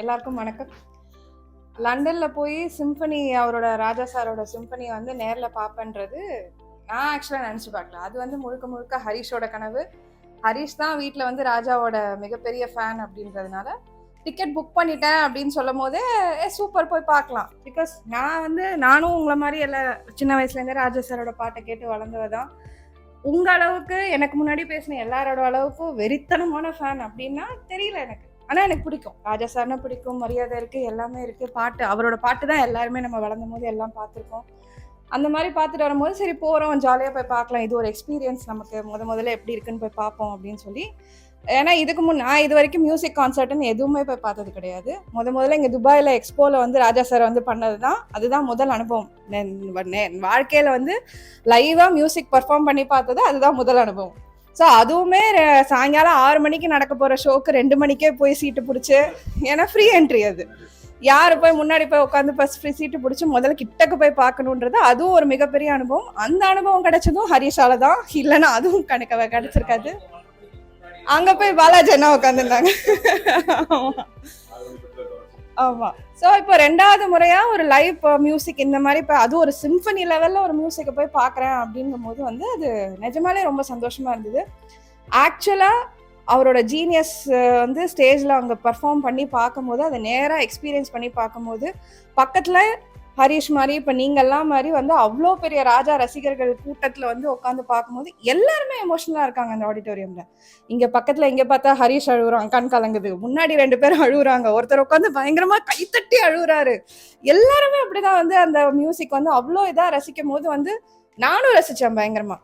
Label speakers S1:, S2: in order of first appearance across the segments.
S1: எல்லாருக்கும் வணக்கம். லண்டனில் போய் சிம்பனி அவரோட ராஜா சாரோட சிம்பனி வந்து நேரில் பார்ப்பேன்றது நான் ஆக்சுவலாக நினச்சி பார்க்கல. அது வந்து முழுக்க முழுக்க ஹரிஷோட கனவு. ஹரிஷ் தான் வீட்டில் வந்து ராஜாவோட மிகப்பெரிய ஃபேன் அப்படின்றதுனால டிக்கெட் புக் பண்ணிட்டேன் அப்படின்னு சொல்லும் போதே ஏ சூப்பர் போய் பார்க்கலாம். பிகாஸ் நான் வந்து நானும் உங்களை மாதிரி எல்லா சின்ன வயசுலேருந்தே ராஜா சாரோட பாட்டை கேட்டு வளர்ந்தவ தான் அளவுக்கு எனக்கு முன்னாடி பேசின எல்லாரோட அளவுக்கும் வெறித்தனமான ஃபேன் அப்படின்னா தெரியல எனக்கு. ஆனால் எனக்கு பிடிக்கும். ராஜா சார்னா பிடிக்கும் மரியாதை இருக்குது எல்லாமே இருக்குது பாட்டு அவரோட பாட்டு தான் எல்லாருமே நம்ம வளர்ந்தும் போது எல்லாம் பார்த்துருக்கோம். அந்த மாதிரி பார்த்துட்டு வரும்போது சரி போகிறோம் ஜாலியாக போய் பார்க்கலாம். இது ஒரு எக்ஸ்பீரியன்ஸ் நமக்கு முத முதல்ல எப்படி இருக்குன்னு போய் பார்ப்போம் அப்படின்னு சொல்லி. ஏன்னா இதுக்கு முன் நான் இது வரைக்கும் மியூசிக் கான்சர்ட்னு எதுவுமே போய் பார்த்தது கிடையாது. முத முதல்ல இங்கே துபாயில் எக்ஸ்போவில் வந்து ராஜா சார் வந்து பண்ணது தான் அதுதான் முதல் அனுபவம். வாழ்க்கையில் வந்து லைவாக மியூசிக் பர்ஃபார்ம் பண்ணி பார்த்தது அதுதான் முதல் அனுபவம். ஸோ அதுவுமே சாயங்காலம் ஆறு மணிக்கு நடக்க போகிற ஷோக்கு ரெண்டு மணிக்கே போய் சீட்டு பிடிச்சி ஏன்னா ஃப்ரீ என்ட்ரி அது. யார் போய் முன்னாடி போய் உட்காந்து ஃபஸ்ட் ஃப்ரீ சீட்டு பிடிச்சி முதல்ல கிட்டக்கு போய் பார்க்கணுன்றது அதுவும் ஒரு மிகப்பெரிய அனுபவம். அந்த அனுபவம் கிடைச்சதும் ஹரிஷால தான். இல்லைன்னா அதுவும் கணக்க கிடைச்சிருக்காது. அங்கே போய் பாலாஜி என்ன உட்காந்துருந்தாங்க ஆமா. ஸோ இப்போ ரெண்டாவது முறையா ஒரு லைவ் மியூசிக் இந்த மாதிரி இப்போ அது ஒரு சிம்பனி லெவல்ல ஒரு மியூசிக்கை போய் பார்க்குறேன் அப்படிங்கும் போது வந்து அது நிஜமாலே ரொம்ப சந்தோஷமா இருந்தது. ஆக்சுவலா அவரோட ஜீனியஸ் வந்து ஸ்டேஜில் அவங்க பர்ஃபார்ம் பண்ணி பார்க்கும்போது அதை நேராக எக்ஸ்பீரியன்ஸ் பண்ணி பார்க்கும்போது பக்கத்தில் ஹரிஷ் மாதிரி இப்போ நீங்கள்லாம் மாதிரி வந்து அவ்வளோ பெரிய ராஜா ரசிகர்கள் கூட்டத்தில் வந்து உட்காந்து பார்க்கும்போது எல்லாருமே எமோஷனலாக இருக்காங்க அந்த ஆடிட்டோரியமில் இங்கே பக்கத்தில் இங்கே பார்த்தா ஹரிஷ் அழுகுறாங்க கண் கலங்குது. முன்னாடி ரெண்டு பேரும் அழுகுறாங்க ஒருத்தர் உட்காந்து பயங்கரமாக கைத்தட்டி அழுகுறாரு எல்லாருமே அப்படிதான் வந்து அந்த மியூசிக் வந்து அவ்வளோ இதாக ரசிக்கும் போது வந்து நானும் ரசித்தேன் பயங்கரமாக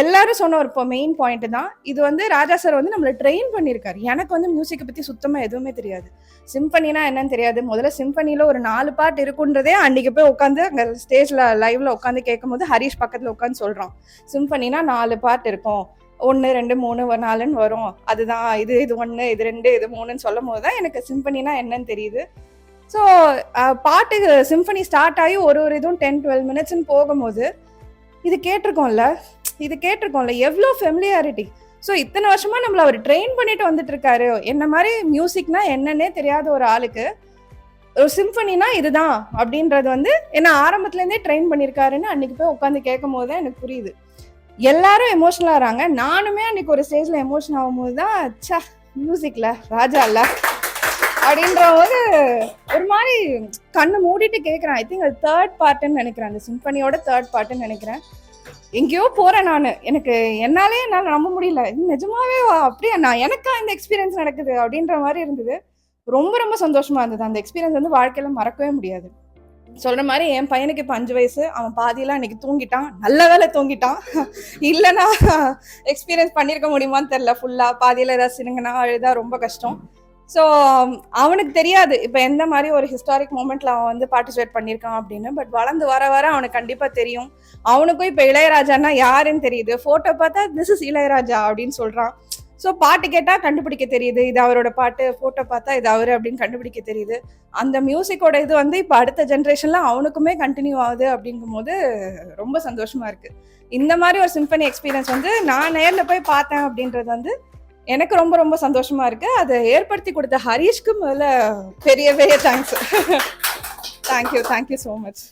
S1: எல்லாரும் சொன்ன ஒரு மெயின் பாயிண்ட் தான். இது வந்து ராஜா சார் வந்து நம்மளை ட்ரெயின் பண்ணியிருக்காரு எனக்கு வந்து மியூசிக்கை பற்றி சுத்தமாக எதுவுமே தெரியாது. சிம்பனினா என்னன்னு தெரியாது. முதல்ல சிம்பனியில் ஒரு நாலு பாட்டு இருக்குன்றதே அன்றைக்கி போய் உட்காந்து அங்கே ஸ்டேஜில் லைவ்ல உட்காந்து கேட்கும்போது ஹரிஷ் பக்கத்தில் உட்காந்து சொல்கிறோம் சிம்பனினா நாலு பாட்டு இருக்கும். ஒன்று ரெண்டு மூணு ஒரு நாலுன்னு வரும். அதுதான் இது இது ஒன்று இது ரெண்டு இது மூணுன்னு சொல்லும் போது தான் எனக்கு சிம்பனினா என்னன்னு தெரியுது. ஸோ பாட்டு சிம்பனி ஸ்டார்ட் ஆகி ஒரு ஒரு இதுவும் டென் டுவெல் மினிட்ஸ்ன்னு போகும்போது இது கேட்டிருக்கோம்ல இது கேட்டிருக்கோம்ல எவ்வளோ ஃபெமிலியாரிட்டி ஸோ இத்தனை வருஷமா நம்மள அவர் ட்ரெயின் பண்ணிட்டு வந்துட்டு இருக்காரு என்ன மாதிரி மியூசிக்னா என்னன்னே தெரியாத ஒரு ஆளுக்கு ஒரு சிம்பனினா இதுதான் அப்படின்றது வந்து என்ன ஆரம்பத்துலேருந்தே ட்ரெயின் பண்ணியிருக்காருன்னு அன்னைக்கு போய் உட்காந்து கேட்கும் போது தான் எனக்கு புரியுது. எல்லாரும் எமோஷனலாக ஆகிறாங்க நானுமே அன்னைக்கு ஒரு ஸ்டேஜில் எமோஷன் ஆகும்போது தான் ச்சே மியூசிக்ல ராஜா இல்லை. அப்படின்ற போது ஒரு மாதிரி கண்ணை மூடிட்டு கேட்குறேன் ஐ திங்க் அது தேர்ட் பார்ட்டுன்னு நினைக்கிறேன். அந்த சிம்பனியோட தேர்ட் பார்ட்டுன்னு நினைக்கிறேன். எங்கேயோ போகிறேன் நான். எனக்கு என்னாலே என்னால் நம்ப முடியல. இது நிஜமாவே வா, அப்படியா? நான் எனக்கா இந்த எக்ஸ்பீரியன்ஸ் நடக்குது அப்படின்ற மாதிரி இருந்தது. ரொம்ப ரொம்ப சந்தோஷமாக இருந்தது. அந்த எக்ஸ்பீரியன்ஸ் வந்து வாழ்க்கையில் மறக்கவே முடியாது. சொல்கிற மாதிரி என் பையனுக்கு இப்போ அஞ்சு வயசு. அவன் பாதியெல்லாம் இன்னைக்கு தூங்கிட்டான். நல்ல வேலை தூங்கிட்டான். இல்லைன்னா எக்ஸ்பீரியன்ஸ் பண்ணியிருக்க முடியுமான்னு தெரில ஃபுல்லாக பாதியில் ஏதாவது சினுங்கன்னா அழுதா ரொம்ப கஷ்டம். ஸோ அவனுக்கு தெரியாது. இப்போ எந்த மாதிரி ஒரு ஹிஸ்டாரிக் மூமெண்ட்ல அவன் வந்து பார்ட்டிசிபேட் பண்ணியிருக்கான் அப்படின்னு. பட் வளர்ந்து வர வர அவனுக்கு கண்டிப்பாக தெரியும். அவனுக்கும் இப்போ இளையராஜான்னா யாருன்னு தெரியுது. ஃபோட்டோ பார்த்தா திஸ் இஸ் இளையராஜா அப்படின்னு சொல்கிறான் ஸோ பாட்டு கேட்டால் கண்டுபிடிக்க தெரியுது. இது அவரோட பாட்டு. ஃபோட்டோ பார்த்தா இது அவரு அப்படின்னு கண்டுபிடிக்க தெரியுது. அந்த மியூசிக்கோட இது வந்து இப்போ அடுத்த ஜென்ரேஷனில் அவனுக்குமே கண்டினியூ ஆகுது அப்படிங்கும்போது ரொம்ப சந்தோஷமாக இருக்குது இந்த மாதிரி ஒரு சிம்பனி எக்ஸ்பீரியன்ஸ் வந்து நான் நேரில் போய் பார்த்தேன் அப்படின்றது வந்து எனக்கு ரொம்ப ரொம்ப சந்தோஷமா இருக்கு. அதை ஏற்படுத்தி கொடுத்த ஹரீஷ்க்கு முதல்ல பெரிய பெரிய thanks thank you thank you so much